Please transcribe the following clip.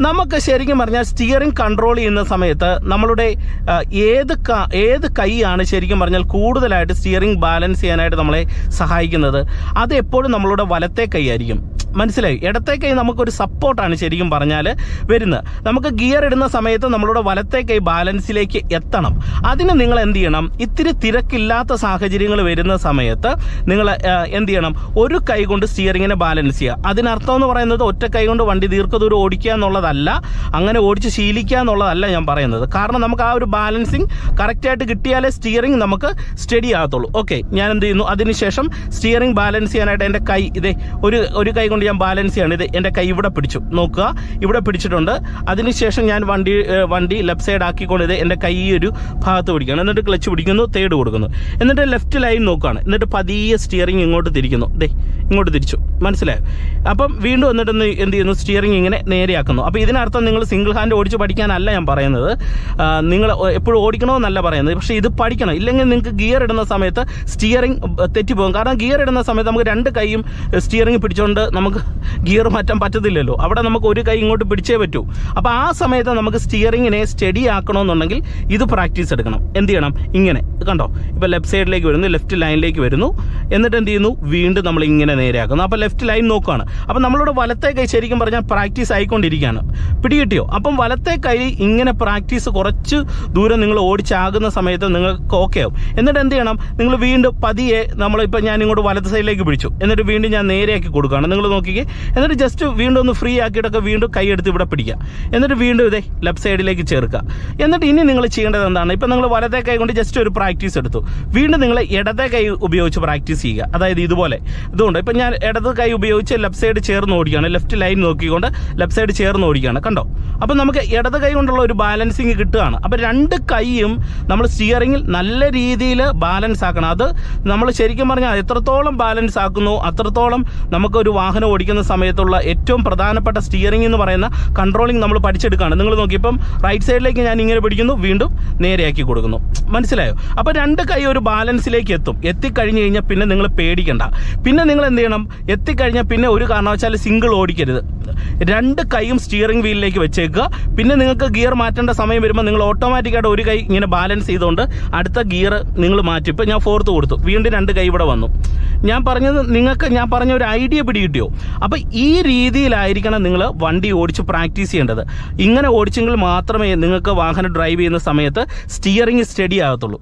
നമുക്ക് ശരിക്കും പറഞ്ഞാൽ സ്റ്റിയറിംഗ് കൺട്രോൾ ചെയ്യുന്ന സമയത്ത് നമ്മളുടെ ഏത് ഏത് കൈയാണ് ശരിക്കും പറഞ്ഞാൽ കൂടുതലായിട്ട് സ്റ്റിയറിംഗ് ബാലൻസ് ചെയ്യാനായിട്ട് നമ്മളെ സഹായിക്കുന്നത്? അത് എപ്പോഴും നമ്മളുടെ വലത്തെ കൈ ആയിരിക്കും. മനസ്സിലായി. ഇടത്തെ കൈ നമുക്കൊരു സപ്പോർട്ടാണ് ശരിക്കും പറഞ്ഞാൽ വരുന്നത്. നമുക്ക് ഗിയർ ഇടുന്ന സമയത്ത് നമ്മളുടെ വലത്തെ കൈ ബാലൻസിലേക്ക് എത്തണം. അതിന് നിങ്ങൾ എന്ത് ചെയ്യണം? ഇത്തിരി തിരക്കില്ലാത്ത സാഹചര്യങ്ങൾ വരുന്ന സമയത്ത് നിങ്ങൾ എന്ത് ചെയ്യണം? ഒരു കൈ കൊണ്ട് സ്റ്റിയറിങ്ങിനെ ബാലൻസ് ചെയ്യുക. അതിനർത്ഥം എന്ന് പറയുന്നത് ഒറ്റ കൈ കൊണ്ട് വണ്ടി ദീർഘദൂരം ഓടിക്കുക എന്നുള്ളതല്ല അങ്ങനെ ഓടിച്ച് ശീലിക്കുക എന്നുള്ളതല്ല ഞാൻ പറയുന്നത്. കാരണം നമുക്ക് ആ ഒരു ബാലൻസിങ് കറക്റ്റായിട്ട് കിട്ടിയാലേ സ്റ്റിയറിംഗ് നമുക്ക് സ്റ്റഡി ആകത്തുള്ളൂ. ഓക്കെ ഞാൻ എന്ത് ചെയ്യുന്നു? അതിനുശേഷം സ്റ്റിയറിംഗ് ബാലൻസ് ചെയ്യാനായിട്ട് എന്റെ കൈ ഇതേ ഒരു ഒരു കൈ കൊണ്ട് ഞാൻ ബാലൻസ് ചെയ്യാണ് ഇത് എന്റെ കൈ ഇവിടെ പിടിച്ചു. നോക്കുക. ഇവിടെ പിടിച്ചിട്ടുണ്ട്. അതിനുശേഷം ഞാൻ വണ്ടി വണ്ടി ലെഫ്റ്റ് സൈഡ് ആക്കിക്കൊണ്ട് ഇത് എന്റെ കൈ ഒരു ഭാഗത്ത് പിടിക്കുകയാണ്. എന്നിട്ട് ക്ലച്ച് പിടിക്കുന്നു തേർഡ് കൊടുക്കുന്നു. എന്നിട്ട് ലെഫ്റ്റ് ലൈൻ നോക്കുകയാണ്. എന്നിട്ട് പതിയെ സ്റ്റിയറിംഗ് ഇങ്ങോട്ട് തിരിക്കുന്നു. ദേ ഇങ്ങോട്ട് തിരിച്ചു. മനസ്സിലായോ? അപ്പം വീണ്ടും വന്നിട്ട് എന്ത് ചെയ്യുന്നു? സ്റ്റിയറിംഗ് ഇങ്ങനെ നേരെയാക്കുന്നു. അപ്പോൾ ഇതിനർത്ഥം നിങ്ങൾ സിംഗിൾ ഹാൻഡ് ഓടിച്ച് പഠിക്കാനല്ല ഞാൻ പറയുന്നത്. നിങ്ങൾ എപ്പോഴും ഓടിക്കണമെന്നല്ല പറയുന്നത്. പക്ഷേ ഇത് പഠിക്കണം. ഇല്ലെങ്കിൽ നിങ്ങൾക്ക് ഗിയർ ഇടുന്ന സമയത്ത് സ്റ്റിയറിംഗ് തെറ്റിപ്പോകും കാരണം ഗിയർ ഇടുന്ന സമയത്ത് നമുക്ക് രണ്ട് കൈയും സ്റ്റിയറിംഗ് പിടിച്ചുകൊണ്ട് നമുക്ക് ഗിയർ മാറ്റാൻ പറ്റത്തില്ലല്ലോ. അവിടെ നമുക്ക് ഒരു കൈ ഇങ്ങോട്ട് പിടിച്ചേ പറ്റൂ. അപ്പോൾ ആ സമയത്ത് നമുക്ക് സ്റ്റിയറിങ്ങിനെ സ്റ്റഡി ആക്കണമെന്നുണ്ടെങ്കിൽ ഇത് പ്രാക്ടീസ് എടുക്കണം. എന്ത് ചെയ്യണം? ഇങ്ങനെ. കണ്ടോ? ഇപ്പോൾ ലെഫ്റ്റ് സൈഡിലേക്ക് വരുന്നു ലെഫ്റ്റ് ലൈനിലേക്ക് വരുന്നു. എന്നിട്ട് എന്ത് ചെയ്യുന്നു? വീണ്ടും നമ്മൾ ഇങ്ങനെ നേരെയാക്കുന്നു. അപ്പോൾ ലെഫ്റ്റ് ലൈൻ നോക്കുകയാണ് അപ്പം നമ്മളുടെ വലത്തെ കൈ ശരിക്കും പറഞ്ഞാൽ പ്രാക്ടീസ് ആയിക്കൊണ്ടിരിക്കുകയാണ്. പിടികിട്ടിയോ? അപ്പം വലത്തെ കൈ ഇങ്ങനെ പ്രാക്ടീസ് കുറച്ച് ദൂരം നിങ്ങൾ ഓടിച്ചാകുന്ന സമയത്ത് നിങ്ങൾക്ക് ഓക്കെ ആവും. എന്നിട്ട് എന്ത് ചെയ്യണം? നിങ്ങൾ വീണ്ടും പതിയെ നമ്മളിപ്പോൾ ഞാൻ ഇങ്ങോട്ട് വലത്തെ സൈഡിലേക്ക് പിടിച്ചു. എന്നിട്ട് വീണ്ടും ഞാൻ നേരെയാക്കി കൊടുക്കുകയാണ്. നിങ്ങൾ നോക്കിക്കേ. എന്നിട്ട് ജസ്റ്റ് വീണ്ടും ഒന്ന് ഫ്രീ ആക്കിയിട്ടൊക്കെ വീണ്ടും കൈ എടുത്ത് ഇവിടെ പിടിക്കുക. എന്നിട്ട് വീണ്ടും ഇതേ ലെഫ്റ്റ് സൈഡിലേക്ക് ചേർക്കുക. എന്നിട്ട് ഇനി നിങ്ങൾ ചെയ്യേണ്ടത് എന്താണ്? ഇപ്പം നിങ്ങൾ വലത്തെ കൈ കൊണ്ട് ജസ്റ്റ് ഒരു പ്രാക്ടീസ് എടുത്തു. വീണ്ടും നിങ്ങൾ ഇടത്തെ കൈ ഉപയോഗിച്ച് പ്രാക്ടീസ് ചെയ്യുക. അതായത് ഇതുപോലെ. ഇതുകൊണ്ട് ഇപ്പം ഞാൻ ഇടത് കൈ ഉപയോഗിച്ച് ലെഫ്റ്റ് സൈഡ് ചേർന്ന് ഓടിക്കുകയാണ്. ലെഫ്റ്റ് ലൈൻ നോക്കിക്കൊണ്ട് ലെഫ്റ്റ് സൈഡ് ചേർന്ന് ഓടിക്കുകയാണ്. കണ്ടോ? അപ്പം നമുക്ക് ഇടത് കൈ കൊണ്ടുള്ള ഒരു ബാലൻസിങ് കിട്ടുകയാണ്. അപ്പം രണ്ട് കൈയും നമ്മൾ സ്റ്റിയറിങ്ങിൽ നല്ല രീതിയിൽ ബാലൻസ് ആക്കണം. അത് നമ്മൾ ശരിക്കും പറഞ്ഞാൽ എത്രത്തോളം ബാലൻസ് ആക്കുന്നു അത്രത്തോളം നമുക്കൊരു വാഹനം ഓടിക്കുന്ന സമയത്തുള്ള ഏറ്റവും പ്രധാനപ്പെട്ട സ്റ്റിയറിംഗ് എന്ന് പറയുന്ന കൺട്രോളിങ് നമ്മൾ പഠിച്ചെടുക്കുകയാണ്. നിങ്ങൾ നോക്കി ഇപ്പം റൈറ്റ് സൈഡിലേക്ക് ഞാൻ ഇങ്ങനെ പിടിക്കുന്നു വീണ്ടും നേരെയാക്കി കൊടുക്കുന്നു. മനസ്സിലായോ? അപ്പോൾ രണ്ട് കൈ ഒരു ബാലൻസിലേക്ക് എത്തും. എത്തിക്കഴിഞ്ഞ് കഴിഞ്ഞാൽ പിന്നെ നിങ്ങൾ പേടിക്കണ്ട. പിന്നെ നിങ്ങൾ എന്ത് ചെയ്യണം? എത്തിക്കഴിഞ്ഞാൽ പിന്നെ ഒരു കാരണവശാലും സിംഗിൾ ഓടിക്കരുത്. രണ്ട് കൈയും സ്റ്റിയറിംഗ് വീലിലേക്ക് വെച്ചേക്കുക. പിന്നെ നിങ്ങൾക്ക് ഗിയർ മാറ്റേണ്ട സമയം വരുമ്പോൾ നിങ്ങൾ ഓട്ടോമാറ്റിക്കായിട്ട് ഒരു കൈ ഇങ്ങനെ ബാലൻസ് ചെയ്തുകൊണ്ട് അടുത്ത ഗിയർ നിങ്ങൾ മാറ്റി. ഇപ്പോൾ ഞാൻ ഫോർത്ത് കൊടുത്തു. വീണ്ടും രണ്ട് കൈ ഇവിടെ വന്നു. ഞാൻ പറഞ്ഞത് നിങ്ങൾക്ക് ഞാൻ പറഞ്ഞ ഒരു ഐഡിയ പിടികിട്ടിയോ? അപ്പോൾ ഈ രീതിയിലായിരിക്കണം നിങ്ങൾ വണ്ടി ഓടിച്ച് പ്രാക്ടീസ് ചെയ്യേണ്ടത്. ഇങ്ങനെ ഓടിച്ചെങ്കിൽ മാത്രമേ നിങ്ങൾക്ക് വാഹനം ഡ്രൈവ് ചെയ്യുന്ന സമയത്ത് സ്റ്റിയറിംഗ് സ്റ്റഡി ആകത്തുള്ളൂ